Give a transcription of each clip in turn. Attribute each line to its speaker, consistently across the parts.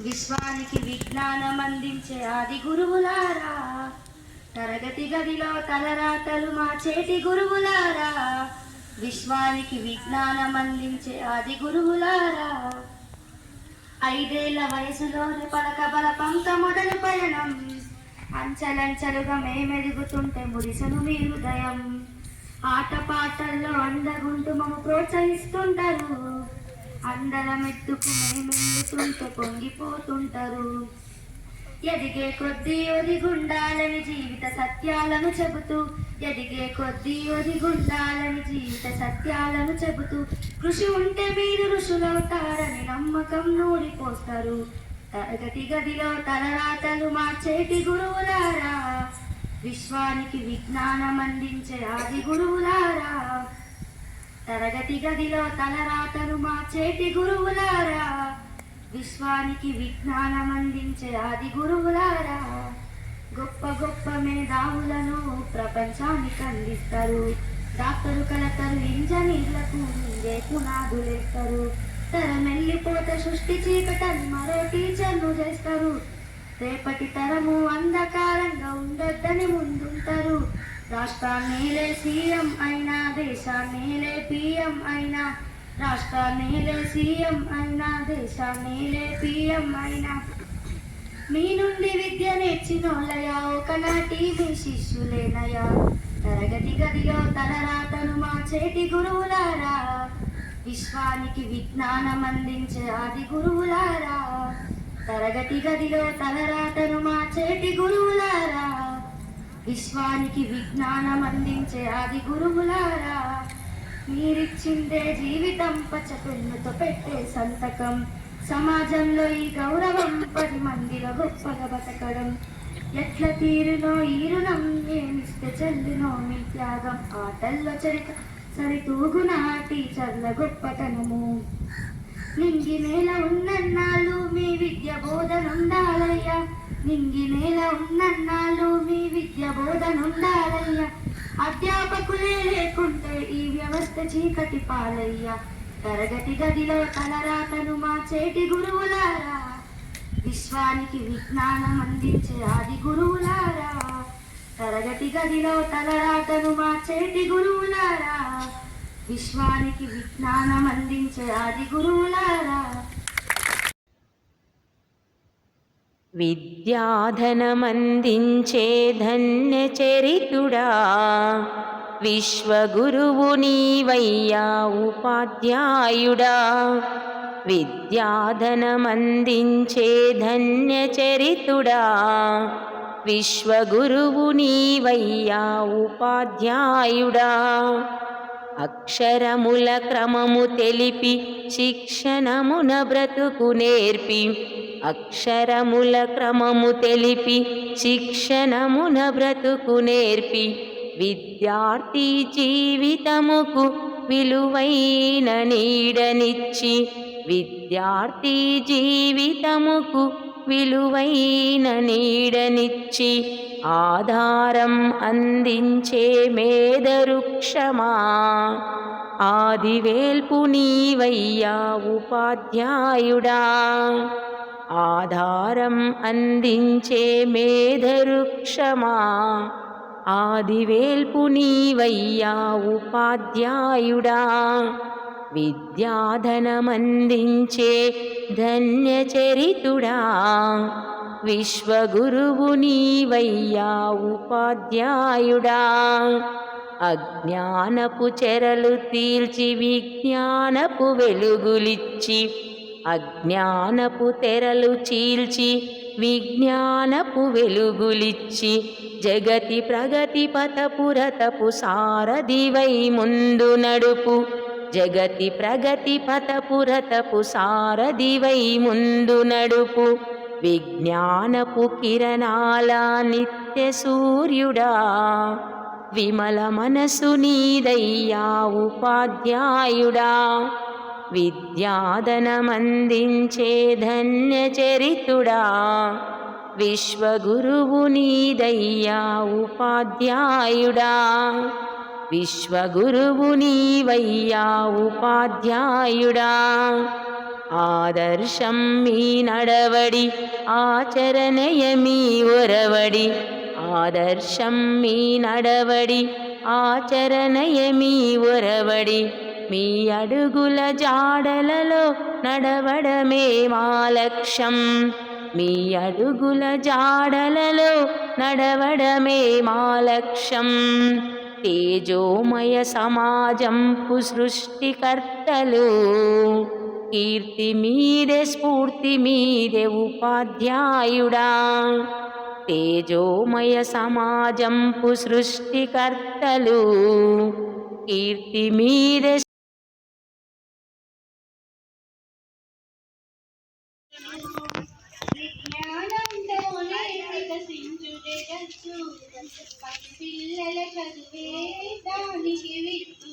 Speaker 1: విశ్వానికి విజ్ఞానం అందించే ఆది గురువులారా. తరగతి గదిలో తలరాతలు మా చేతి గురువులారా. విశ్వానికి విజ్ఞానం అందించే ఆది గురువులారా. ఐదేళ్ళ వయసులోని పలక బల పంక మొదలు పయనం. అంచలంచలుగా మేమెదుగుతుంటే మురిసను మీ హృదయం. ఆటపాటల్లో అందగుంటూ మమ్మ ప్రోత్సహిస్తుంటారు. అందరం ఎత్తుకు మేమెందుకుంటూ పొంగిపోతుంటారు. ఎదిగే కొద్దీ ఒదిగుండాలని జీవిత సత్యాలను చెబుతూ ఎదిగే కొద్దీ ఒదిగుండాలని జీవిత సత్యాలను చెబుతూ కృషి ఉంటే మీరు ఋషులవుతారని నమ్మకం నూరిపోస్తారు తరగతి గదిలో తలరాతలు మార్చేటి గురువులారా విశ్వానికి విజ్ఞానం అందించే ఆది గురువులారా తరగతి గదిలో తలరాతను మా చేతి గురువులారా. విశ్వానికి విజ్ఞానం అందించే ఆది గురువులారా. గొప్ప గొప్ప మేధావులను ప్రపంచానికి అందిస్తారు. డాక్టరు కలెక్టరు ఇంజనీర్లకు మీరే పునాదులేస్తారు. తరమెల్లిపోత సృష్టి చీకటని మరో టీచర్ను చేస్తారు. రేపటి తరము అంధకారంగా ఉండొద్దని ముందుంటారు. రాష్ట్రాన్నిలే సీఎం అయినా దేశాన్నిలే పిఎం అయినా రాష్ట్రాన్నిలే సీఎం అయినా దేశాన్నిలే పిఎం అయినా. మీ నుండి విద్య నేర్చినోళ్ళయా ఒకనాటి మీ శిష్యులేనయా? తరగతి గదిలో తలరాతను మా చేతి గురువులారా? విశ్వానికి విజ్ఞానం అందించే ఆది గురువులారా? తరగతి గదిలో తలరాతను మా చేతి గురువులారా? విశ్వానికి విజ్ఞానం అందించే ఆది గురువులారా మీరిచ్చిందే జీవితం పచ్చపెన్నుతో పెట్టే సంతకం. సమాజంలో ఈ గౌరవం పది మందిలో గొప్పగా బతకడం. ఎట్ల తీరునో ఈరునం ఏమిస్తే చెల్లునో మీ త్యాగం. ఆటల్లో చరిత సరితూగున టీచర్ల గొప్పతనము. నింగి నేల ఉన్నన్నాళ్ళు మీ విద్య బోధనుండాలయ్యా. నింగి నేల ఉన్నన్నా బోధనుండాలయ్యా. అధ్యాపకులే లేకుంటే ఈ వ్యవస్థ చీకటి పాలయ్యా తరగతి గదిలో తలరాతను మా చేటి గురువులారా. విశ్వానికి విజ్ఞానం అందించే ఆది గురువులారా. తరగతి గదిలో తలరాతను మా చేటి గురువులారా. విశ్వానికి విజ్ఞానం అందించే ఆది గురువులారా.
Speaker 2: విద్యాధనమందించే ధన్యచరితుడా విశ్వగురువు నీవయ్యా ఉపాధ్యాయుడా. విద్యాధనమందించే ధన్యచరితుడా విశ్వగురువు నీవయ్యా ఉపాధ్యాయుడా. అక్షరముల క్రమము తెలిపి శిక్షణమున బ్రతుకు నేర్పి అక్షరముల క్రమము తెలిపి శిక్షణమున బ్రతుకు నేర్పి విద్యార్థి జీవితముకు విలువైన నీడనిచ్చి విద్యార్థి జీవితముకు విలువైన నీడనిచ్చి ఆధారం అందించే మేధరుక్షమా ఆదివేల్పు నీవయ్యా ఉపాధ్యాయుడా. ఆధారం అందించే మేధరుక్షమా. ఆదివేల్పు నీవయ్యా ఉపాధ్యాయుడా. విద్యాధనమందించే ధన్యచరితుడా. విశ్వగురువు నీవయ్యా ఉపాధ్యాయుడా. అజ్ఞానపు చెరలు తీల్చి విజ్ఞానపు వెలుగులిచ్చి అజ్ఞానపు తెరలు చీల్చి విజ్ఞానపు వెలుగులిచ్చి జగతి ప్రగతి పథపురతపు సారథివై ముందు నడుపు జగతి ప్రగతి పథపురతపు సారథివై ముందు నడుపు విజ్ఞానపు కిరణాల నిత్య సూర్యుడా. విమల మనసు నీదయ్యా ఉపాధ్యాయుడా. విద్యాదనమందించే ధన్యచరితుడా. విశ్వగురువు నీదయ్యా ఉపాధ్యాయుడా. విశ్వగురువు నీవయ్యా ఉపాధ్యాయుడా. ఆదర్శం మీ నడవడి ఆచరణయ మీ ఒరవడి. ఆదర్శం మీ నడవడి ఆచరణయ మీ ఒరవడి. మీ అడుగుల జాడలలో నడవడమే మా లక్ష్యం. మీ అడుగుల జాడలలో నడవడమే మా లక్ష్యం. తేజోమయ సమాజంపు సృష్టికర్తలు కీర్తి మీదే స్ఫూర్తి మీదే ఉపాధ్యాయుడా. తేజోమయ సమాజంపు సృష్టికర్తలు కీర్తి మీదే
Speaker 1: విజ్ఞానంతోనే వికసించు జగత్తు పసి పిల్లల చదువే దానికి విత్తు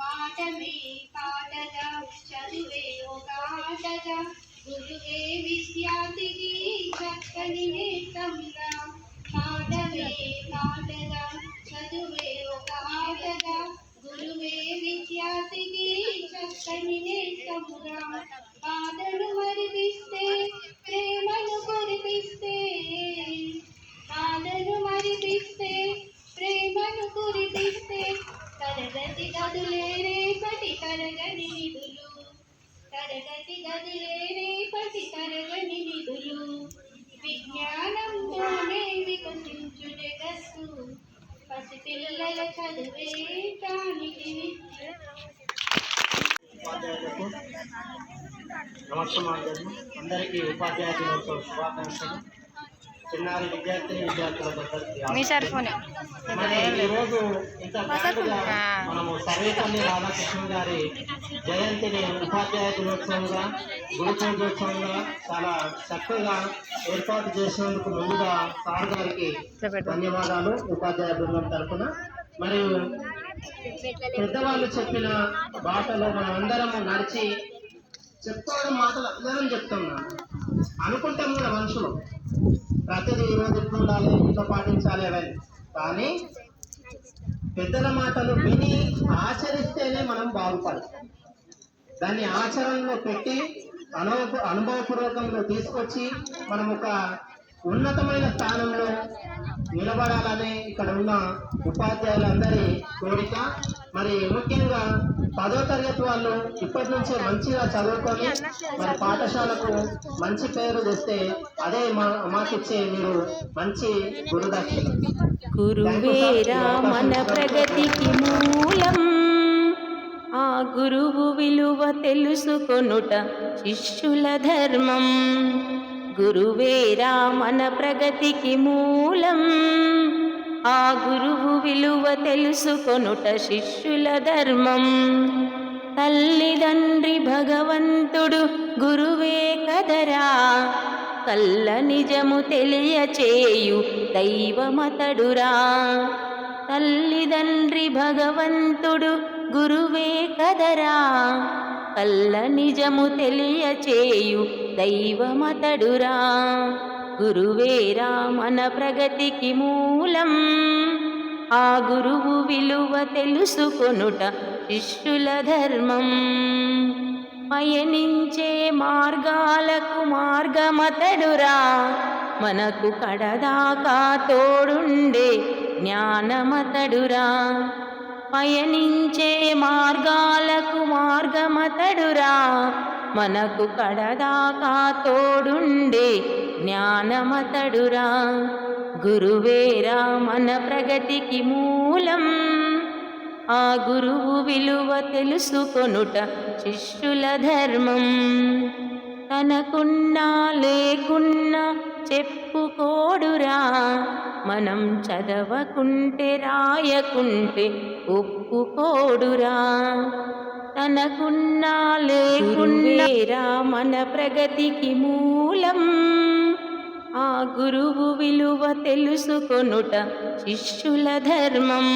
Speaker 1: పాఠమే పాటగా చదువే ఒక ఆటగా గురువే విద్యార్థికి చక్కని నేతంగా పాఠమే పాటగా చదువే ఒక ఆటగా గురువే విద్యార్థికి చక్కని నేతంగా పాటలు మరిపిస్తే ప్రేమను కురిపిస్తే గదులే రేపటి తరగని నిధులు. తరగతి గదులే రేపటి తరగని నిధులు. విజ్ఞానంతోనే వికసించు పసిపిల్లల చదువే దానికి
Speaker 3: నమస్కారం అందరికీ ఉపాధ్యాయ దినోత్సవ శుభాకాంక్షలు. చిన్నారి విద్యార్థి విద్యార్థులకు
Speaker 4: మీ సార్ ఫోన్?
Speaker 3: ఈరోజు ఇంత మనము సర్వేపల్లి రాధాకృష్ణ గారి జయంతిని ఉపాధ్యాయ దినోత్సవంగా గురు పూజోత్సవంగా చాలా చక్కగా ఏర్పాటు చేసినందుకు ముందుగా సార్ గారికి ధన్యవాదాలు ఉపాధ్యాయ బృందం తరఫున. మరియు పెద్దవాళ్ళు చెప్పిన బాటలో మనం అందరము నడిచి చెప్పుకోవడం మాటలు అందరం చెప్తున్నాం అనుకుంటాం కూడా మనుషులు. ప్రతిదీ ఈరోజు ఇట్లా ఉండాలి? ఇట్లా పాటించాలి అవన్నీ కానీ పెద్దల మాటలు విని ఆచరిస్తేనే మనం బాగుపడతాం. దాన్ని ఆచరణలో పెట్టి అనుభవ అనుభవపూర్వకంలో తీసుకొచ్చి మనం ఒక ఉన్నతమైన స్థానంలో నిలబడాలని ఇక్కడ ఉన్న ఉపాధ్యాయులందరి కోరిక. మరి ముఖ్యంగా పదో తరగతి వాళ్ళు ఇప్పటి నుంచే మంచిగా చదువుకొని మరి పాఠశాలకు మంచి పేరు తెస్తే అదే మా మాకిచ్చే మీరు మంచి గురుదక్షిణ.
Speaker 2: గురువేరా మన ప్రగతికి మూలం. ఆ గురువు విలువ తెలుసుకొనుట శిష్యుల ధర్మం. గురువేరా మన ప్రగతికి మూలం. ఆ గురువు విలువ తెలుసుకొనుట శిష్యుల ధర్మం. తల్లిదండ్రి భగవంతుడు గురువే కదరా. కల్ల నిజము తెలియచేయు దైవమతడురా. తల్లిదండ్రి భగవంతుడు గురువే కదరా. కల్ల నిజము తెలియచేయు దైవమతడురా. గురువేరా మన ప్రగతికి మూలం. ఆ గురువు విలువ తెలుసుకొనుట శిష్యుల ధర్మం. పయనించే మార్గాలకు మార్గమతడురా. మనకు కడదాకా తోడుండే జ్ఞానమతడురా. పయనించే మార్గాలకు మార్గమతడురా. మనకు కడదాకా తోడుండే జ్ఞానమతడురా. గురువేరా మన ప్రగతికి మూలం. ఆ గురువు విలువ తెలుసుకొనుట శిష్యుల ధర్మం. తనకున్నా లేకున్నా చెప్పుకోడురా. మనం చదవకుంటే రాయకుంటే ఒప్పుకోడురా. తనకున్నా లేకున్నేరా మన ప్రగతికి మూలం. ఆ గురువు విలువ తెలుసుకొనుట శిష్యుల ధర్మం.